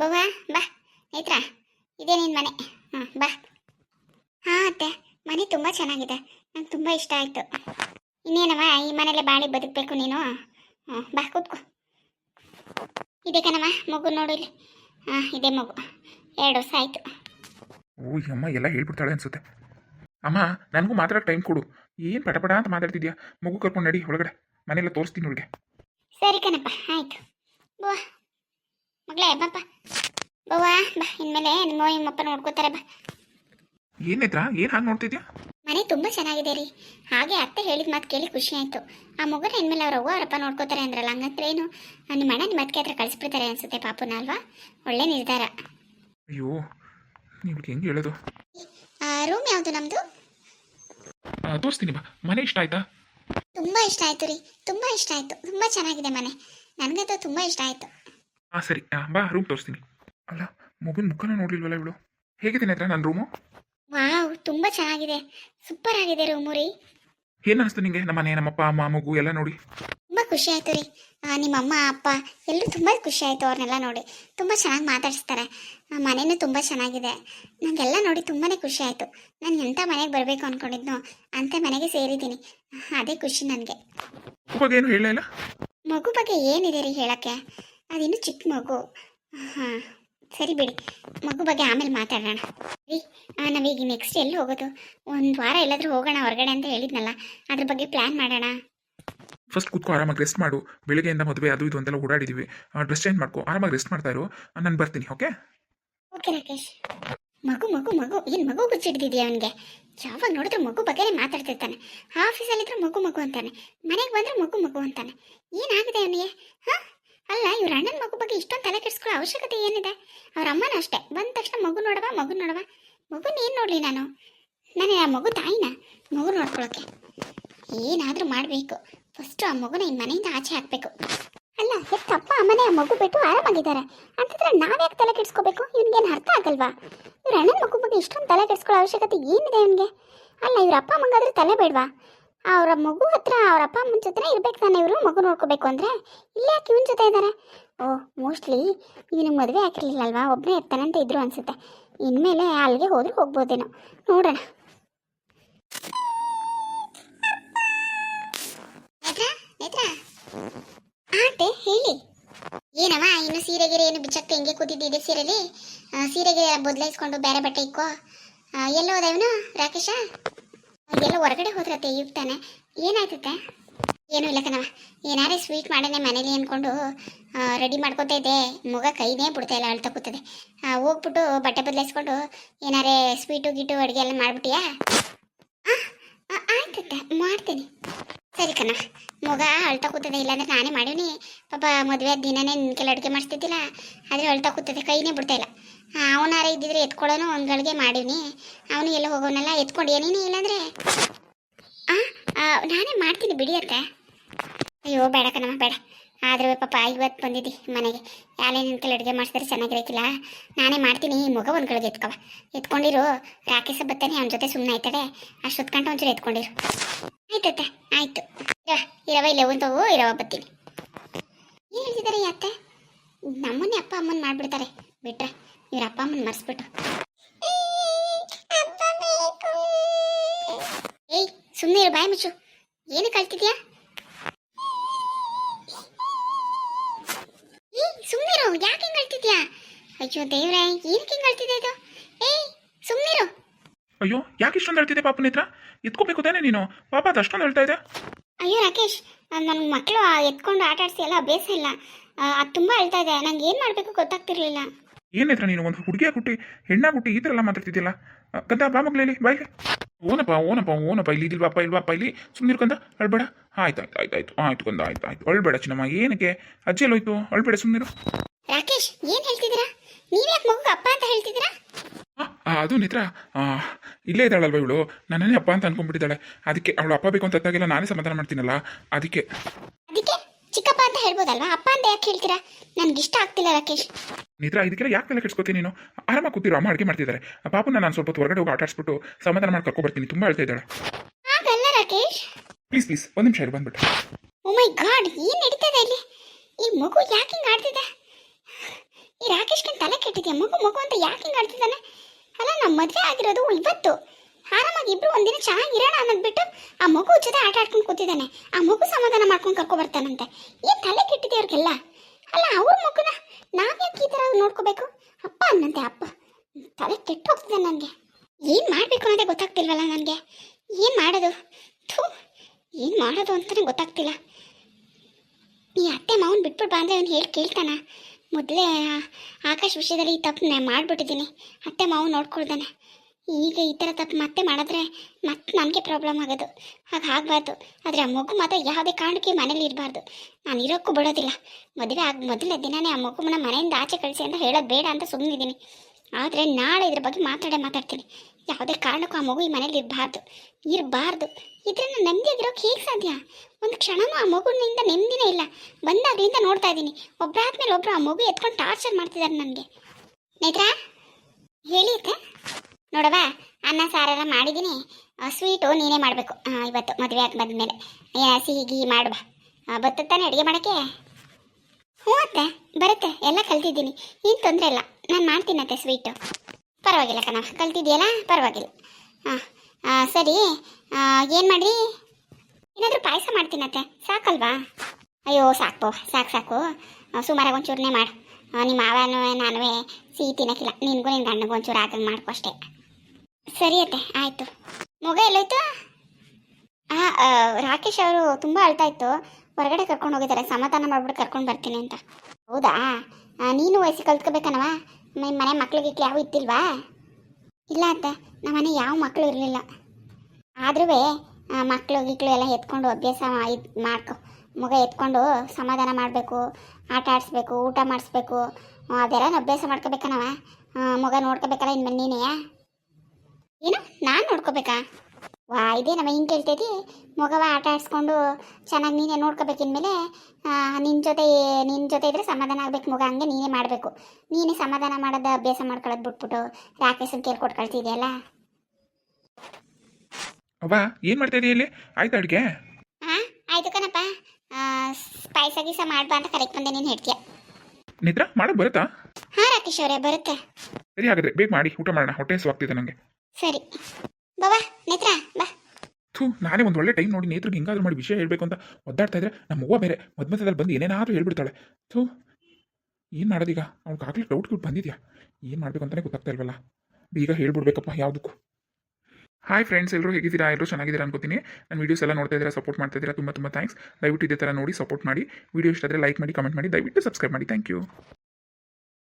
ಬವ್ವ ಬಾ. ನೇತ್ರ ಇದೇ ನಿನ್ನ ಮನೆ. ಹಾಂ ಬಾ. ಹಾಂ ಅತ್ತೆ. ಮನೆ ತುಂಬ ಚೆನ್ನಾಗಿದೆ. ನಂಗೆ ತುಂಬ ಇಷ್ಟ ಆಯಿತು. ಇನ್ನೇನಮ್ಮ ಈ ಮನೇಲೆ ಬಾಳಿ ಬದುಕಬೇಕು ನೀನು? ಹ್ಞೂ ಬಾ ಕೂತ್ಕೋ. ಇದೆ ಕಣಮ್ಮ ಮಗು ನೋಡು ಇಲ್ಲಿ. ಹಾಂ ಇದೆ ಮಗು. ಎರಡು ವರ್ಷ ಆಯಿತು. ಓ ಯಮ್ಮ ಅಮ್ಮ ಎಲ್ಲ ಹೇಳ್ಬಿಡ್ತಾಳೆ ಅನ್ಸುತ್ತೆ. ಅಮ್ಮ ನನಗೂ ಮಾತಾಡೋಕೆ ಟೈಮ್ ಕೊಡು. ಏನು ಪಟಪಟ ಅಂತ ಮಾತಾಡ್ತಿದ್ಯಾ? ಮಗು ಕರ್ಕೊಂಡು ನಡಿ ಒಳಗಡೆ. ಮನೆಯೆಲ್ಲ ತೋರಿಸ್ತೀನಿ ಹುಡುಗೆ ಸರಿ ಕಣಪ್ಪ ಆಯಿತು. ಬವ್ವ ಮಗಳೇ ಬಾಪ ಬವ್ವ ಬಾ ಇನ್ಮೇಲೆ ನಿಮ್ಮ ನಿಮ್ಮಪ್ಪ ನೋಡ್ಕೋತಾರೆ ಬಾ. ಏನೇತ್ರ ಏನ್ ಹಾಗೆ ನೋಡ್ತಿದ್ಯಾ? ಮನೆ ತುಂಬಾ ಚೆನ್ನಾಗಿದೆ ರೀ. ಹಾಗೆ ಅತ್ತೆ ಹೇಳಿದ ಮಾತು ಕೇಳಿ ಖುಷಿ ಆಯ್ತು. ಆ ಮಗುನ ಇನ್ಮೇಲೆ ಅವ್ರ ಅವ್ವ ಅವರಪ್ಪ ನೋಡ್ಕೋತಾರೆ ಅಂದ್ರಲ್ಲ ಹಂಗಂದ್ರೆ ಏನು? ನಿಮ್ಮ ಅಣ್ಣ ನಿಮ್ಮ ಅದಕ್ಕೆ ಹತ್ರ ಕಳಿಸ್ಬಿಡ್ತಾರೆ ಅನ್ಸುತ್ತೆ ಪಾಪುನ ಅಲ್ವಾ? ಒಳ್ಳೆ ನಿರ್ಧಾರ. ಅಯ್ಯೋ ನೀವು ಹೆಂಗೆ ಹೇಳೋದು? ರೂಮ್ ಯಾವುದು ನಮ್ಮದು ಆ, ತೋರಿಸ್ತೀನಿ ಬಾ. ಮನೆ ಇಷ್ಟ ಆಯ್ತಾ? ತುಂಬಾ ಇಷ್ಟ ಆಯ್ತು ರೀ. ತುಂಬಾ ಇಷ್ಟ ಆಯ್ತು. ತುಂಬಾ ಚೆನ್ನಾಗಿದೆ ಮನೆ. ನನಗಂತೂ ತುಂಬಾ ಇಷ್ಟ ಆಯಿತು. ಹಾಂ ಸರಿ. ಬಾ ರೂಮ್ ತೋರಿಸ್ತೀನಿ. ಅಲ್ಲ ಮಗುನ ಮುಖನ ನೋಡ್ಲಿಲ್ವಲ್ಲ ಇವಳು? ಹೇಗಿದೆ ಹತ್ರ ನನ್ನ ರೂಮು ವಾವ್ ತುಂಬ ಚೆನ್ನಾಗಿದೆ. ಸೂಪರ್ ಆಗಿದೆ ರೂಮು ರೀ. ಏನು ಅನಿಸ್ತು ನಿಂಗೆ? ನಮ್ಮ ಮನೆ ನಮ್ಮಪ್ಪ ಅಮ್ಮ ಮಗು ಎಲ್ಲ ನೋಡಿ. ತುಂಬ ಖುಷಿ ಆಯಿತು ರೀ. ನಿಮ್ಮ ಅಮ್ಮ ಅಪ್ಪ ಎಲ್ಲರೂ ತುಂಬ ಖುಷಿ ಆಯಿತು ಅವ್ರನ್ನೆಲ್ಲ ನೋಡಿ. ತುಂಬ ಚೆನ್ನಾಗಿ ಮಾತಾಡಿಸ್ತಾರೆ. ಆ, ಮನೆನೂ ತುಂಬ ಚೆನ್ನಾಗಿದೆ. ನನಗೆಲ್ಲ ನೋಡಿ ತುಂಬಾ ಖುಷಿ ಆಯಿತು. ನಾನು ಎಂಥ ಮನೆಗೆ ಬರಬೇಕು ಅಂದ್ಕೊಂಡಿದ್ನೋ ಅಂಥ ಮನೆಗೆ ಸೇರಿದ್ದೀನಿ. ಅದೇ ಖುಷಿ ನನಗೆ. ಇವಾಗ ಏನು ಹೇಳೇ ಇಲ್ಲ? ಮಗು ಬಗ್ಗೆ ಏನಿದೆ ರೀ ಹೇಳೋಕ್ಕೆ? ಅದಿನ್ನೂ ಚಿಕ್ಕ ಮಗು. ಹಾಂ ಸರಿ ಬಿಡಿ. ಮಗು ಬಗ್ಗೆ ಆಮೇಲೆ ಮಾತಾಡೋಣ. ರೀ ಆ, ನಾವೀಗ ನೆಕ್ಸ್ಟ್ ಎಲ್ಲಿ ಹೋಗೋದು? ಒಂದು ವಾರ ಎಲ್ಲಾದರೂ ಹೋಗೋಣ ಹೊರಗಡೆ ಅಂತ ಹೇಳಿದ್ನಲ್ಲ ಅದ್ರ ಬಗ್ಗೆ ಪ್ಲ್ಯಾನ್ ಮಾಡೋಣ? ಫಸ್ಟ್ ಕೂತ್ಕೋ ಆರಾಮಾಗಿ ರೆಸ್ಟ್ ಮಾಡು. ಬೆಳಿಗ್ಗೆಯಿಂದ ಮದುವೆ ಅದು ಇದು ಅಂತೆಲ್ಲ ಓಡಾಡಿದ್ದೀವಿ ಡ್ರೆಸ್ ಚೇಂಜ್ ಮಾಡ್ಕೋ. ಆರಾಮಾಗಿ ರೆಸ್ಟ್ ಮಾಡ್ತಾ ಇರು. ನಾನು ಬರ್ತೀನಿ ಓಕೆ? ಓಕೆ ರಾಕೇಶ್. ಮಗು ಮಗು ಮಗು. ಏನು ಮಗು ಗುಚ್ಚಿಡ್ದಿದೆಯಾ ಅವನಿಗೆ? ಯಾವಾಗ ನೋಡಿದ್ರು ಮಗು ಬಗ್ಗೆನೇ ಮಾತಾಡ್ತಿರ್ತಾನೆ. ಆಫೀಸಲ್ಲಿದ್ರೆ ಮಗು ಮಗು ಅಂತಾನೆ. ಮನೆಗೆ ಬಂದರೆ ಮಗು ಮಗು ಅಂತಾನೆ. ಏನಾಗಿದೆ ಅವನಿಗೆ? ಹಾಂ? ಅಲ್ಲ, ಇವ್ರ ಅಣ್ಣನ ಮಗು ಬಗ್ಗೆ ಇಷ್ಟೊಂದು ತಲೆ ಕೆಡಿಸ್ಕೊಳ್ಳೋ ಅವಶ್ಯಕತೆ ಏನಿದೆ? ಅವ್ರ ಅಮ್ಮನೂ ಅಷ್ಟೇ. ಬಂದ ತಕ್ಷಣ ಮಗು ನೋಡವ ಮಗು ನೋಡವ. ಮಗುನ ಏನು ನೋಡಲಿ ನಾನು? ನಾನು ಆ ಮಗು ತಾಯಿನ? ಮಗು ನೋಡ್ಕೊಳಕ್ಕೆ. ಏನಾದರೂ ಮಾಡಬೇಕು. ಫಸ್ಟು ಆ ಮಗುನ ಈ ಮನೆಯಿಂದ ಆಚೆ ಹಾಕಬೇಕು. ಅಲ್ಲ, ಹೆತ್ತ ಅಪ್ಪ, ಅಮ್ಮನೇ ಆ ಮಗು ಬಿಟ್ಟು ಆರಾಮಾಗಿದ್ದಾರೆ. ಅಂತಂದ್ರೆ ನಾವ್ಯಾಕೆ ತಲೆ ಕೆಡಿಸ್ಕೋಬೇಕು? ಇವ್ನಿಗೇನು ಅರ್ಥ ಆಗಲ್ವಾ? ಇವ್ರ ಅಣ್ಣನ ಮಗು ಬಗ್ಗೆ ಇಷ್ಟೊಂದು ತಲೆ ಕೆಡಿಸ್ಕೊಳ್ಳೋ ಅವಶ್ಯಕತೆ ಏನಿದೆ ಇವನಿಗೆ? ಅಲ್ಲ, ಇವ್ರ ಅಪ್ಪ ಅಮ್ಮಂಗಾದ್ರೆ ತಲೆ ಬೇಡವಾ? ಅವರ ಮಗು ಹತ್ರ, ಅವ್ರ ಅಪ್ಪ ಅಮ್ಮನ ಜೊತೆ ಇರ್ಬೇಕು ತಾನೆ ಇವರು, ಮಗು ನೋಡ್ಕೋಬೇಕು ಅಂದರೆ. ಇಲ್ಲ ಯಾಕೆ ಇವನ್ ಜೊತೆ ಇದ್ದಾರೆ ಓ ಮೋಸ್ಟ್ಲಿ ಇವನಿಗೆ ಮದುವೆ ಆಗಿರ್ಲಿಲ್ಲ ಅಲ್ವಾ ಒಬ್ಬನೇ ಇರ್ತಾನೆ ಅಂತ ಇದ್ರು ಅನ್ಸುತ್ತೆ. ಇನ್ಮೇಲೆ ಅಲ್ಲಿಗೆ ಹೋದ್ರೆ ಹೋಗ್ಬೋದೇನೋ. ನೋಡೋಣ. ಹೇಳಿ. ಏನಮ್ಮ ಇನ್ನು ಸೀರೆಗೆರೆ ಏನು ಬಿಚ್ಚಕ್ಕೆ ಹೆಂಗೆ ಕೂತಿದ್ದಿದೆ ಸೀರೆಲಿ? ಸೀರೆಗೆ ಬದಲಾಯಿಸ್ಕೊಂಡು ಬೇರೆ ಬಟ್ಟೆ ಇಕ್ಕೋ. ಎಲ್ಲೋದ ಇವನು, ರಾಕೇಶ? ಎಲ್ಲ ಹೊರಗಡೆ ಹೋದ್ರತ್ತೆ ಇರ್ತಾನೆ ಏನಾಯ್ತತ್ತೆ? ಏನೂ ಇಲ್ಲ ಕಣವ ಏನಾರೇ ಸ್ವೀಟ್ ಮಾಡೇನೆ ಮನೇಲಿ ಅಂದ್ಕೊಂಡು ರೆಡಿ ಮಾಡ್ಕೊತಾ ಇದ್ದೆ. ಮಗ ಕೈನೇ ಬಿಡ್ತಾ ಇಲ್ಲ, ಅಳ್ತಾ ಕೂತದೆ. ಹೋಗ್ಬಿಟ್ಟು ಬಟ್ಟೆ ಬದಲಾಯಿಸ್ಕೊಂಡು, ಏನಾರೇ ಸ್ವೀಟು ಗೀಟು ಅಡುಗೆ ಎಲ್ಲ ಮಾಡ್ಬಿಟ್ಟಿಯಾ? ಆಯ್ತತ್ತೆ, ಮಾಡ್ತೀನಿ. ಸರಿ ಕಣ ಮಗ ಅಳ್ತಾ ಕೂತದೆ, ಇಲ್ಲಾಂದ್ರೆ ನಾನೇ ಮಾಡೀನಿ. ಪಾಪ ಮದುವೆ ದಿನಾನೇ ನಿನ್ನ ಕೆಲ ಅಡುಗೆ ಮಾಡಿಸ್ತಿದ್ದಿಲ್ಲ. ಆದರೆ ಅಳ್ತಾ ಕೂತದೆ, ಕೈನೇ ಬಿಡ್ತಾ ಇಲ್ಲ. ಅವನಾರ ಇದ್ದಿದ್ರೆ ಎತ್ಕೊಳ್ಳೋನು ಒಂದು ಗಳಿಗೆ ಮಾಡೀನಿ ಅವನು ಎಲ್ಲ ಹೋಗೋನಲ್ಲ, ಎತ್ಕೊಂಡು ನೀನು ಇಲ್ಲಾಂದ್ರೆ? ನಾನೇ ಮಾಡ್ತೀನಿ ಬಿಡಿ ಅತ್ತೆ. ಅಯ್ಯೋ, ಬೇಡ ಕಣಮ್ಮ, ಬೇಡ. ಆದರೂ ಪಾಪ ಇವತ್ತು ಬಂದಿದ್ದಿ ಮನೆಗೆ. ಯಾರೇ ನಿನ್ನ ಕೈಲಿ ಅಡುಗೆ ಮಾಡಿಸಿದ್ರೆ ಚೆನ್ನಾಗಿರಕ್ಕಿಲ್ಲ ನಾನೇ ಮಾಡ್ತೀನಿ, ಈ ಮಗ ಒಂದು ಗಳಿಗೆ ಎತ್ಕವ ಎತ್ಕೊಂಡಿರು, ರಾಕೇಶ ಬತ್ತಾನೆ, ಅವನ ಜೊತೆ ಸುಮ್ಮನೆ ಆಯ್ತದೆ ಅಷ್ಟೊತ್ತು ಗಂಟೆ ಒಂಚೂರು ಎತ್ಕೊಂಡಿರು. ಆಯ್ತತ್ತೆ ಆಯಿತು. ಇರವ, ಇಲ್ಲ ಇಲ್ಲೇ ಒಂದು ಇರವ ಬತ್ತೀನಿ. ಏನು ಹೇಳ್ತಿದ್ದಾರೆ ಅತ್ತೆ? ನಮ್ಮನ್ನೇ ಅಪ್ಪ ಅಮ್ಮನ ಮಾಡಿಬಿಡ್ತಾರೆ. ಬಿಟ್ರೆ ಇವ್ರ ಅಪ್ಪ ಅಮ್ಮನ ಮರ್ಸ್ಬಿಟ್ಟು ಏಯ್ ಸುಮ್ಮನೆ ಇರು ಬಾಯ್ ಮುಚ್ಚು. ಏನು ಕಲ್ತಿದ್ಯಾ ಏಯ್ ಸುಮ್ಮನೆ ಇರು ಯಾಕೆ ಹಿಂಗೆ ಅಳ್ತಿದ್ಯಾ? ಅಯ್ಯೋ ದೇವ್ರೆ ಏನಕ್ಕೆ ಹಿಂಗೆ ಅಳ್ತಿದ್ಯಾ ಇದು? ಏಯ್ ಸುಮ್ಮನೆ ಇರು. ಅಯ್ಯೋ ಯಾಕೆ ಇಷ್ಟೊಂದು ಹೇಳ್ತಿದ್ದೆ ಪಾಪನ ಹತ್ರ? ಎತ್ಕೋಬೇಕು ತಾನೇ ನೀನು? ಪಾಪ ಅದು ಅಷ್ಟೊಂದು ಹೇಳ್ತಾ ಇದೆ. ಅಯ್ಯೋ ರಾಕೇಶ್ ನನ್ನ ಮಕ್ಕಳು ಎತ್ಕೊಂಡು ಆಟ ಆಡಿಸಿ ಎಲ್ಲ ಅಭ್ಯಾಸ ಇಲ್ಲ. ಅದು ತುಂಬ ಹೇಳ್ತಾ ಇದೆ. ನಂಗೆ ಏನು ಮಾಡಬೇಕು ಗೊತ್ತಾಗ್ತಿರ್ಲಿಲ್ಲ. ಏನಿದ್ರ ನೀನು ಒಂದು ಹುಡುಗಿಯ ಹುಟ್ಟಿ ಹೆಣ್ಣ ಕುಟ್ಟಿ ಈ ಥರ ಎಲ್ಲ ಮಾತಾಡ್ತಿದ್ದಿಲ್ಲ ಕಂದ ಬಾ ಮಗ್ಲೇಲಿ ಬಾಯ್ಲಿ ಓನಪ್ಪ ಓನಪ್ಪ ಓನಪ್ಪ ಇಲ್ಲಿ ಇದಿಲ್ವಾಪ್ಪ ಇಲ್ವಾಪ್ಪ ಇಲ್ಲಿ. ಸುಮ್ಮನೆ ಕಂದ ಅಳ್ಬೇಡ. ಆಯ್ತು ಆಯ್ತು ಆಯ್ತು ಆಯ್ತು ಆಯ್ತು ಕಂದ ಆಯ್ತು ಆಯ್ತು. ಅಳ್ಬೇಡ ಚಿನ್ನಮ್ಮ ಏನಕ್ಕೆ? ಅಜ್ಜಿ ಎಲ್ಲೋಯ್ತು ಅಳ್ಬೇಡ ಸುಮ್ಮನಿರು ರಾಕೇಶ್ ಏನು ಹೇಳ್ತಿದ್ದೀರಾ? ನೀವೇ ಮಗು ಅಪ್ಪ ಅಂತ ಹೇಳ್ತಿದ್ದೀರಾ? ಅದು ನಿತ್ರ. ಇಲ್ಲೇ ಇದ್ದಾಳಲ್ವ ಇವಳು? ನನ್ನನ್ನೇ ಅಪ್ಪ ಅಂತ ಅನ್ಕೊಂಡ್ಬಿಟ್ಟಿದ್ದಾಳೆ. ಅದಕ್ಕೆ ಅವಳು ಅಪ್ಪ ಬೇಕು ಅಂತ ಅತ್ತಾಗೆಲ್ಲ ನಾನೇ ಸಮಾಧಾನ ಮಾಡ್ತೀನಲ್ಲ? ಅದಕ್ಕೆ. ಹೇಳ್ಬೋದಲ್ವಾ? ಅಪ್ಪ ಅಂತ ಯಾಕೆ ಹೇಳ್ತೀರಾ? ನನ್ಗೆ ಇಷ್ಟ ಆಗ್ತಿಲ್ಲ ರಾಕೇಶ್. ನಿದ್ರಾ ಇದಕ್ಕೆಲ್ಲ ಯಾಕೆ ತಲೆ ಕೆಡ್ಸ್ಕೊತೀನಿ ನೀನು? ಆರಾಮಾಗಿ ಕೂತಿರೋ ಅಮ್ಮ ಅಡುಗೆ ಮಾಡ್ತಿದ್ದಾರೆ ಆ ಪಾಪನ ನಾನು ಸ್ವಲ್ಪ ಹೊರಗಡೆ ಹೋಗಿ ಆಟಾಡ್ಸ್ಬಿಟ್ಟು ಸಮಾಧಾನ ಮಾಡಿ ಕರ್ಕೊ ಬರ್ತೀನಿ. ತುಂಬ ಹೇಳ್ತಾ ಇದ್ದಾಳೆ. ಆಗಲ್ಲ ರಾಕೇಶ್. ಪ್ಲೀಸ್ ಪ್ಲೀಸ್ ಒಂದು ನಿಮಿಷ ಇರು ಬಂದ್ಬಿಟ್ಟು. ಓ ಮೈ ಗಾಡ್ ಏನು ನಡೀತದೆ ಇಲ್ಲಿ? ಈ ಮಗು ಯಾಕೆ ಹಿಂಗೆ ಆಡ್ತಿದೆ? ಈ ರಾಕೇಶ್ಗೆ ತಲೆ ಕೆಟ್ಟಿದೆ ಮಗು ಮಗು ಅಂತ ಯಾಕೆ ಹಿಂಗೆ ಆಡ್ತಿದ್ದಾನೆ? ಅಲ್ಲ ನಮ್ಮ ಮದುವೆ ಆಗಿರೋದು ಇವತ್ತು. ಆರಾಮಾಗಿ ಇಬ್ರು ಒಂದಿನ ಚೆನ್ನಾಗಿರೋಣ ಇರೋಣ ಬಿಟ್ಟು ಆ ಮಗು ಜೊತೆ ಆಟ ಆಡ್ಕೊಂಡು ಕೂತಿದ್ದಾನೆ. ಆ ಮಗು ಸಮಾಧಾನ ಮಾಡ್ಕೊಂಡು ಕರ್ಕೊ ಬರ್ತಾನಂತೆ. ಏನ್ ತಲೆ ಕೆಟ್ಟಿದೆ ಅವ್ರಿಗೆಲ್ಲ? ಅಲ್ಲ, ಅವ್ರ ಮಗುನ ನಾವ್ಯಾಕೆ ಈ ಥರ ನೋಡ್ಕೋಬೇಕು? ಅಪ್ಪ ಅನ್ನಂತೆ, ಅಪ್ಪ. ತಲೆ ಕೆಟ್ಟು ಹೋಗ್ತಿದೆ ನನಗೆ. ಏನು ಮಾಡಬೇಕು ಅನ್ನೋದೇ ಗೊತ್ತಾಗ್ತಿಲ್ವಲ್ಲ ನನಗೆ? ಏನು ಮಾಡೋದು? ಥೂ, ಏನು ಮಾಡೋದು ಅಂತಲೇ ಗೊತ್ತಾಗ್ತಿಲ್ಲ. ಈ ಅತ್ತೆ ಮಾವನ್ ಬಿಟ್ಬಿಟ್ಟು ಬಂದರೆ ಅವ್ನು ಹೇಳಿ ಕೇಳ್ತಾನ. ಮೊದಲೇ ಆಕಾಶ ವಿಷಯದಲ್ಲಿ ಈ ತಪ್ಪು ಮಾಡಿಬಿಟ್ಟಿದ್ದೀನಿ. ಅತ್ತೆ ಮಾವು ನೋಡ್ಕೊಳ್ದಾನೆ. ಈಗ ಈ ಥರ ತಪ್ಪು ಮತ್ತೆ ಮಾಡಿದ್ರೆ ಮತ್ತೆ ನನಗೆ ಪ್ರಾಬ್ಲಮ್ ಆಗೋದು. ಹಾಗೆ ಆಗಬಾರ್ದು. ಆದರೆ ಆ ಮಗು ಮಾತ್ರ ಯಾವುದೇ ಕಾರಣಕ್ಕೆ ಮನೇಲಿ ಇರಬಾರ್ದು. ನಾನು ಇರೋಕ್ಕೂ ಬಿಡೋದಿಲ್ಲ. ಮದುವೆ ಆಗ, ಮೊದಲನೇ ದಿನನೇ ಆ ಮಗುನ ಮನೆಯಿಂದ ಆಚೆ ಕಳಿಸಿ ಅಂತ ಹೇಳೋದು ಬೇಡ ಅಂತ ಸುಮ್ಮನಿದ್ದೀನಿ ಆದರೆ ನಾಳೆ ಇದ್ರ ಬಗ್ಗೆ ಮಾತಾಡೇ ಮಾತಾಡ್ತೀನಿ. ಯಾವುದೇ ಕಾರಣಕ್ಕೂ ಆ ಮಗು ಈ ಮನೇಲಿ ಇರಬಾರ್ದು. ಇರಬಾರ್ದು. ಇದರಿಂದ ನೆಮ್ಮದಿಯಾಗಿರೋಕೆ ಹೇಗೆ ಸಾಧ್ಯ? ಒಂದು ಕ್ಷಣನೂ ಆ ಮಗುನಿಂದ ನೆಮ್ಮದಿನೇ ಇಲ್ಲ. ಬಂದಾಗಲಿಂದ ನೋಡ್ತಾ ಇದ್ದೀನಿ ಒಬ್ಬರಾದ್ಮೇಲೆ ಒಬ್ಬರು ಆ ಮಗು ಎತ್ಕೊಂಡು ಟಾರ್ಚರ್ ಮಾಡ್ತಿದ್ದಾರೆ ನನಗೆ. ನೈತ್ರ ಹೇಳಿ ಅತ್ತೆ. ನೋಡವ ಅನ್ನ ಸಾರೆಲ್ಲ ಮಾಡಿದ್ದೀನಿ ಸ್ವೀಟು ನೀನೇ ಮಾಡಬೇಕು. ಇವತ್ತು ಮದುವೆ ಆಗಿ ಬಂದಮೇಲೆ. ಸಿಹಿ ಗಿಹಿ ಮಾಡುವ ಬತ್ತಾನೆ ಅಡುಗೆ ಮಾಡೋಕ್ಕೆ? ಹ್ಞೂ ಅತ್ತೆ, ಬರುತ್ತೆ. ಎಲ್ಲ ಕಲ್ತಿದ್ದೀನಿ. ಏನು ತೊಂದರೆ ಇಲ್ಲ. ನಾನು ಮಾಡ್ತೀನತ್ತೆ ಸ್ವೀಟು ಪರವಾಗಿಲ್ಲ ಕಣ ಕಲ್ತಿದ್ಯಲ್ಲ ಪರವಾಗಿಲ್ಲ. ಹಾಂ ಸರಿ. ಏನು ಮಾಡಿ ಏನಾದರೂ ಪಾಯಸ ಮಾಡ್ತೀನತ್ತೆ ಸಾಕಲ್ವಾ? ಅಯ್ಯೋ, ಸಾಕು ಸಾಕು ಸಾಕು. ಸುಮಾರಾಗಿ ಒಂಚೂರನೇ ಮಾಡು. ನಿಮ್ಮ ಮಾವನೂ ನಾನು ಸಿಹಿ ತಿನ್ನಕ್ಕಿಲ್ಲ. ನಿನಗೂ ನಿನ್ನ ಗಂಡಗೂ ಒಂಚೂರು ಆಗಂಗೆ ಮಾಡ್ಕೋ ಅಷ್ಟೇ. ಸರಿ ಅತ್ತೆ, ಆಯಿತು. ಮಗ ಎಲ್ಲೋಯ್ತು? ಹಾಂ ರಾಕೇಶ್ ಅವರು ತುಂಬ ಅಳ್ತಾ ಇತ್ತು. ಹೊರಗಡೆ ಕರ್ಕೊಂಡು ಹೋಗಿದ್ದಾರೆ. ಸಮಾಧಾನ ಮಾಡ್ಬಿಟ್ಟು ಕರ್ಕೊಂಡು ಬರ್ತೀನಿ ಅಂತ. ಹೌದಾ? ನೀನು ವಯಸ್ಸು ಕಲ್ತ್ಕೋಬೇಕನವ? ನಿಮ್ಮ ಮನೆ ಮಕ್ಳಿಗೆ ಯಾವ ಇತ್ತಿಲ್ವಾ ಇಲ್ಲ ಅತ್ತೆ, ನಮ್ಮ ಮನೆ ಯಾವ ಮಕ್ಕಳು ಇರಲಿಲ್ಲ. ಆದ್ರೂ ಮಕ್ಕಳು ಗಿಕ್ಳು ಎಲ್ಲ ಎತ್ಕೊಂಡು ಅಭ್ಯಾಸ ಇದು ಮಾಡ್ಕೊ. ಮಗ ಎತ್ಕೊಂಡು ಸಮಾಧಾನ ಮಾಡಬೇಕು, ಆಟ ಆಡಿಸ್ಬೇಕು, ಊಟ ಮಾಡಿಸ್ಬೇಕು. ಅದೆಲ್ಲ ಅಭ್ಯಾಸ ಮಾಡ್ಕೋಬೇಕನವ? ಮಗ ನೋಡ್ಕೋಬೇಕಲ್ಲ ಇನ್ನು ನೀನೇ? ಏನು? ನಾನು ನೋಡ್ಕೋಬೇಕಾ? ವಾ ಇದೇನವ ಹಿಂಗೆ ಕೇಳ್ತೈತಿ ಮಗವ ಆಟ ಆಡಿಸ್ಕೊಂಡು ಚೆನ್ನಾಗಿ ನೀನೇ ನೋಡ್ಕೋಬೇಕು ಇನ್ಮೇಲೆ ನಿನ್ನ ಜೊತೆ ನಿನ್ನ ಜೊತೆ ಇದ್ರೆ ಸಮಾಧಾನ ಆಗ್ಬೇಕು ಮಗ ಹಂಗೆ ನೀನೇ ಮಾಡಬೇಕು. ನೀನೇ ಸಮಾಧಾನ ಮಾಡೋದು ಅಭ್ಯಾಸ ಮಾಡ್ಕೊಳ್ಳೋದು ಬಿಟ್ಬಿಟ್ಟು ರಾಕೇಶನ್ ಕೇಳ್ಕೊಟ್ಟು ಕಳ್ತಿದ್ಯಲ್ಲ ಅವ್ವ ಏನು ಮಾಡ್ತಾ ಇದೀಯ ಇಲ್ಲಿ? ಆಯ್ತಾ ಅಡುಗೆ? ಹಾಂ ಆಯ್ತು ಕಣಪ್ಪ. ಪಾಯಸ ಗೀಸ ಮಾಡ್ಬಾ ಅಂತ ಕರೆಕ್ಟ್ ಬಂದೆ ನೀನು ಹೇಳ್ತೀಯ? ನಿದ್ರಾ? ಮಾಡೋದು ಬರುತ್ತಾ? ಹಾಂ ರಾಕೇಶ್ ಅವರೇ ಬರುತ್ತೆ. ಸರಿ ಹಾಗಾದ್ರೆ ಬೇಗ ಮಾಡಿ ಊಟ ಮಾಡೋಣ ಹೊಟ್ಟೆ ಹಸುವಾಗ್ತಿದೆ ನನಗೆ ಸರಿ. ಬಾಬಾ ನೇತ್ರ, ಬಾ. ಥೂ, ನಾನೇ ಒಂದು ಒಳ್ಳೆ ಟೈಮ್ ನೋಡಿ ನೇತ್ರಿಗೆ ಹಿಂಗಾದ್ರೂ ಮಾಡಿ ವಿಷಯ ಹೇಳಬೇಕು ಅಂತ ಒದ್ದಾಡ್ತಾ ಇದ್ರೆ ನಮ್ಮ ಅವ್ವ ಬೇರೆ ಮಧ್ಯದಲ್ಲಿ ಬಂದು ಏನೇನಾದರೂ ಹೇಳ್ಬಿಡ್ತಾಳೆ. ಥೂ, ಏನು ಮಾಡೋದೀಗ? ಕಾಕಲಿ ಡೌಟ್ ಗಿಟ್ ಬಂದಿದ್ಯಾ? ಏನು ಮಾಡಬೇಕು ಅಂತಲೇ ಗೊತ್ತಾಗ್ತಾ ಇಲ್ವಲ್ಲ? ಈಗ ಹೇಳ್ಬಿಡ್ಬೇಕಪ್ಪ ಯಾವುದಕ್ಕೂ. ಹಾಯ್ ಫ್ರೆಂಡ್ಸ್ ಎಲ್ಲರೂ ಹೇಗಿದ್ದೀರಾ? ಎಲ್ಲರೂ ಚೆನ್ನಾಗಿದ್ದೀರಾ ಅನ್ಕೋತೀನಿ. ನನ್ನ ವೀಡಿಯೋಸ್ ಎಲ್ಲ ನೋಡ್ತಾ ಇದ್ದೀರಾ ಸಪೋರ್ಟ್ ಮಾಡ್ತಾ ಇದ್ದೀರಾ, ತುಂಬ ತುಂಬ ಥ್ಯಾಂಕ್ಸ್ ದಯವಿಟ್ಟು ಇದೇ ಥರ ನೋಡಿ ಸಪೋರ್ಟ್ ಮಾಡಿ. ವೀಡಿಯೋ ಇಷ್ಟ ಆದರೆ ಲೈಕ್ ಮಾಡಿ ಕಮೆಂಟ್ ಮಾಡಿ, ದಯವಿಟ್ಟು ಸಬ್ಸ್ಕ್ರೈಬ್ ಮಾಡಿ. Thank you